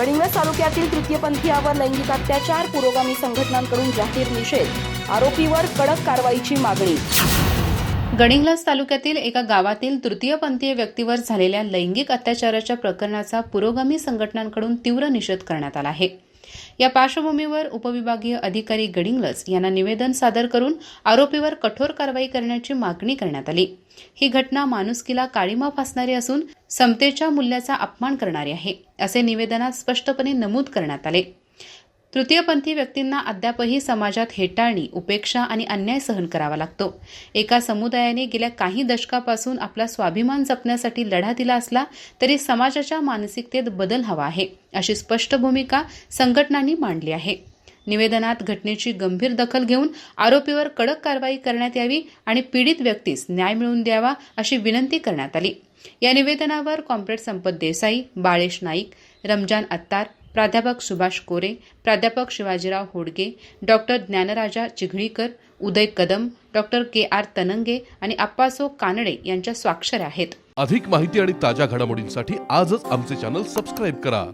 गडिंग्लज तालुक्यातील तृतीयपंथीयावर लैंगिक अत्याचार पुरोगामी संघटनांकडून जाहीर निषेध आरोपीवर कडक कारवाईची मागणी. गडिंग्लज तालुक्यातील एका गावातील तृतीयपंथीय व्यक्तीवर झालेल्या लैंगिक अत्याचाराच्या प्रकरणाचा पुरोगामी संघटनांकडून तीव्र निषेध करण्यात आला आहे. या पार्श्वभूमीवर उपविभागीय अधिकारी गडिंगलस यांना निवेदन सादर करून आरोपीवर कठोर कारवाई करण्याची मागणी करण्यात आली. ही घटना माणुसकीला काळीमा फासणारी असून समतेच्या मूल्याचा अपमान करणारी आहे असे निवेदनात स्पष्टपणे नमूद करण्यात आले. तृतीयपंथी व्यक्तींना अद्यापही समाजात हेटाळणी उपेक्षा आणि अन्याय सहन करावा लागतो. एका समुदायाने गेल्या काही दशकापासून आपला स्वाभिमान जपण्यासाठी लढा दिला असला तरी समाजाच्या मानसिकतेत बदल हवा आहे अशी स्पष्ट भूमिका संघटनांनी मांडली आहे. निवेदनात घटनेची गंभीर दखल घेऊन आरोपीवर कडक कारवाई करण्यात यावी आणि पीडित व्यक्तीस न्याय मिळवून द्यावा अशी विनंती करण्यात आली. या निवेदनावर कॉम्रेड संपत देसाई बाळेश नाईक रमजान अत्तार प्राध्यापक सुभाष कोरे प्राध्यापक Shivajirao Hodge doctor Dnyanraja Chighlikar Uday Kadam doctor K R Tanange आणि अप्पासो कानडे यांच्या स्वाक्षऱ्या आहेत. अधिक माहिती आणि ताज्या घडामोडींसाठी आजच आमचे चॅनल सबस्क्राईब करा.